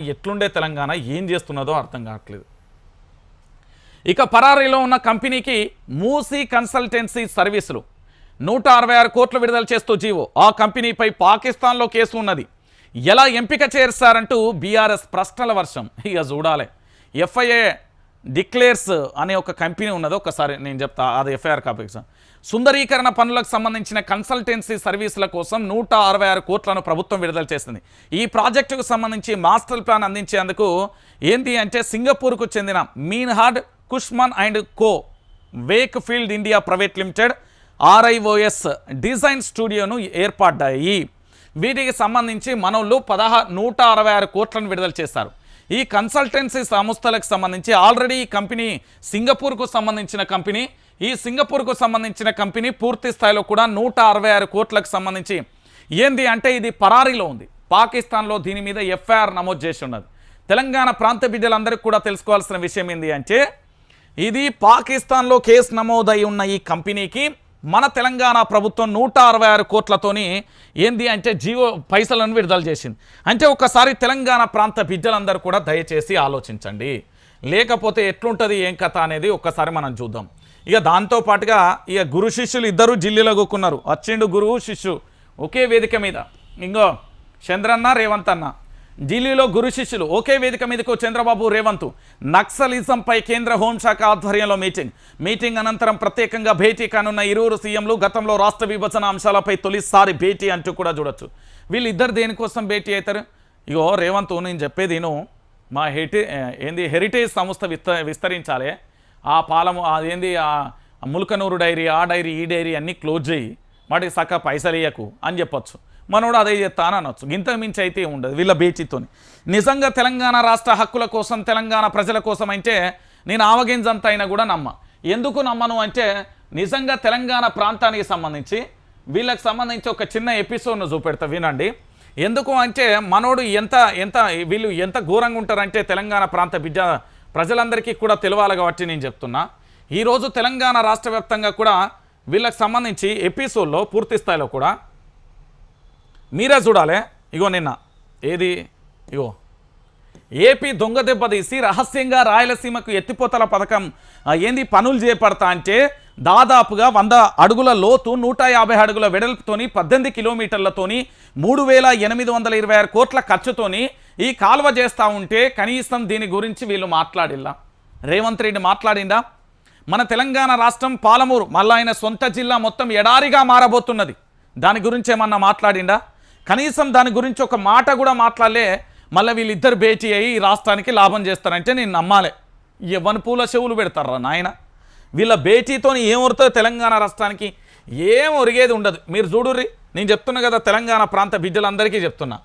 ఎట్లుండే తెలంగాణ ఏం చేస్తున్నదో అర్థం కావట్లేదు. ఇక పరారీలో ఉన్న కంపెనీకి మూసీ కన్సల్టెన్సీ సర్వీసులు. నూట అరవై ఆరు కోట్లు విడుదల చేస్తూ జీవో. ఆ కంపెనీపై పాకిస్తాన్లో కేసు ఉన్నది. ఎలా ఎంపిక చేస్తారంటూ బీఆర్ఎస్ ప్రశ్నల వర్షం. ఇక చూడాలి. ఎఫ్ఐఏ డిక్లేర్స్ అనే ఒక కంపెనీ ఉన్నది. ఒకసారి నేను చెప్తా అది ఎఫ్ఐఆర్ కాపీ సుందరీకరణ పనులకు సంబంధించిన కన్సల్టెన్సీ సర్వీసుల కోసం నూట అరవై ఆరు కోట్లను ప్రభుత్వం విడుదల చేసింది. ఈ ప్రాజెక్టుకు సంబంధించి మాస్టర్ ప్లాన్ అందించేందుకు ఏంటి అంటే సింగపూర్కు చెందిన Meinhardt Cushman and co Wakefield India private limited RIOS design స్టూడియోను ఏర్పడ్డాయి. వీటికి సంబంధించి మనోళ్ళు పదహా నూట అరవై ఆరు కోట్లను విడుదల చేశారు. ఈ కన్సల్టెన్సీ సంస్థలకు సంబంధించి ఆల్రెడీ ఈ కంపెనీ సింగపూర్కు సంబంధించిన కంపెనీ. ఈ సింగపూర్కు సంబంధించిన కంపెనీ పూర్తి స్థాయిలో కూడా నూట అరవై ఆరు కోట్లకు సంబంధించి ఏంది అంటే ఇది పరారీలో ఉంది. పాకిస్తాన్లో దీని మీద ఎఫ్ఐఆర్ నమోదు చేసి ఉన్నది. తెలంగాణ ప్రాంత బిడ్డలందరికీ కూడా తెలుసుకోవాల్సిన విషయం ఏంది అంటే ఇది పాకిస్తాన్లో కేసు నమోదై ఉన్న ఈ కంపెనీకి మన తెలంగాణ ప్రభుత్వం నూట అరవై ఆరు కోట్లతోని ఏంది అంటే జీవో పైసలను విడుదల చేసింది. అంటే ఒకసారి తెలంగాణ ప్రాంత బిడ్డలందరూ కూడా దయచేసి ఆలోచించండి. లేకపోతే ఎట్లుంటుంది ఏం కథ అనేది ఒక్కసారి మనం చూద్దాం. ఇక దాంతో పాటుగా ఇక గురు శిష్యులు ఇద్దరు జిల్లీలో కూకున్నారు. వచ్చిండు గురువు శిష్యు ఒకే వేదిక మీద. ఇంకో చంద్రన్న రేవంత్ అన్న. ఢిల్లీలో గురు శిష్యులు ఒకే వేదిక మీదకు చంద్రబాబు రేవంత్. నక్సలిజంపై కేంద్ర హోంశాఖ ఆధ్వర్యంలో మీటింగ్. మీటింగ్ అనంతరం ప్రత్యేకంగా భేటీ కానున్న ఇరువురు సీఎంలు గతంలో రాష్ట్ర విభజన అంశాలపై తొలిసారి భేటీ అంటూ కూడా చూడొచ్చు. వీళ్ళిద్దరు దేనికోసం భేటీ అవుతారు ఇగో రేవంత్ నేను చెప్పేది మా హెటి ఏంది హెరిటేజ్ సంస్థ విస్త విస్తరించాలి. ఆ పాలము అదేంది ఆ ములకనూరు డైరీ ఆ డైరీ ఈ డైరీ అన్నీ క్లోజ్ చేయి. వాటికి సక్క పైసలు ఇయ్యకు అని చెప్పొచ్చు. మనోడు అదే చేస్తా అని అనొచ్చు. ఇంతకు మించి అయితే ఉండదు వీళ్ళ బేచితోని. నిజంగా తెలంగాణ రాష్ట్ర హక్కుల కోసం తెలంగాణ ప్రజల కోసం అంటే నేను ఆవగింజంత అయినా కూడా నమ్మ. ఎందుకు నమ్మను అంటే నిజంగా తెలంగాణ ప్రాంతానికి సంబంధించి వీళ్ళకి సంబంధించి ఒక చిన్న ఎపిసోడ్ను చూపెడతా వినండి. ఎందుకు అంటే మనోడు ఎంత ఎంత వీళ్ళు ఎంత ఘోరంగా ఉంటారంటే తెలంగాణ ప్రాంత బిడ్డ ప్రజలందరికీ కూడా తెలవాలి కాబట్టి నేను చెప్తున్నా. ఈరోజు తెలంగాణ రాష్ట్ర కూడా వీళ్ళకి సంబంధించి ఎపిసోడ్లో పూర్తి స్థాయిలో కూడా మీరే చూడాలి. ఇగో నిన్న. ఏది? ఇగో. ఏపీ దొంగ దెబ్బ తీసి రహస్యంగా రాయలసీమకు ఎత్తిపోతల పథకం ఏంది పనులు చేపడతా అంటే దాదాపుగా వంద అడుగుల లోతు నూట యాభై అడుగుల వెడల్పుతోని పద్దెనిమిది కిలోమీటర్లతోని మూడు వేల ఎనిమిది వందల ఇరవై ఆరు కోట్ల ఖర్చుతోని ఈ కాలువ చేస్తూ ఉంటే కనీసం దీని గురించి వీళ్ళు మాట్లాడిల్లా. రేవంత్ రెడ్డి మాట్లాడిందా మన తెలంగాణ రాష్ట్రం పాలమూరు మళ్ళా ఆయన సొంత జిల్లా మొత్తం ఎడారిగా మారబోతున్నది. దాని గురించి ఏమన్నా మాట్లాడిందా కనీసం దాని గురించి ఒక మాట కూడా మాట్లాడలే. మళ్ళీ వీళ్ళిద్దరు భేటీ అయ్యి ఈ రాష్ట్రానికి లాభం చేస్తారంటే నేను నమ్మాలే. ఇవ్వని పూల చెవులు పెడతారా నాయన? వీళ్ళ భేటీతో ఏమొరుతుంది తెలంగాణ రాష్ట్రానికి? ఏం ఒరిగేది ఉండదు. మీరు చూడుర్రి నేను చెప్తున్నా కదా తెలంగాణ ప్రాంత బిడ్డలందరికీ చెప్తున్నా.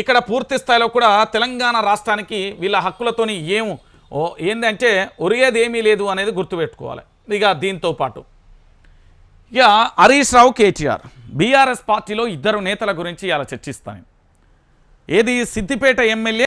ఇక్కడ పూర్తి స్థాయిలో కూడా తెలంగాణ రాష్ట్రానికి వీళ్ళ హక్కులతోని ఏం ఓ ఏంటంటే ఒరిగేది ఏమీ లేదు అనేది గుర్తుపెట్టుకోవాలి. ఇక దీంతో పాటు. ఇక హరీష్ రావు కేటీఆర్. బీఆర్ఎస్ పార్టీలో ఇద్దరు నేతల గురించి ఇలా చర్చిస్తాను. ఏది సిద్దిపేట ఎమ్మెల్యే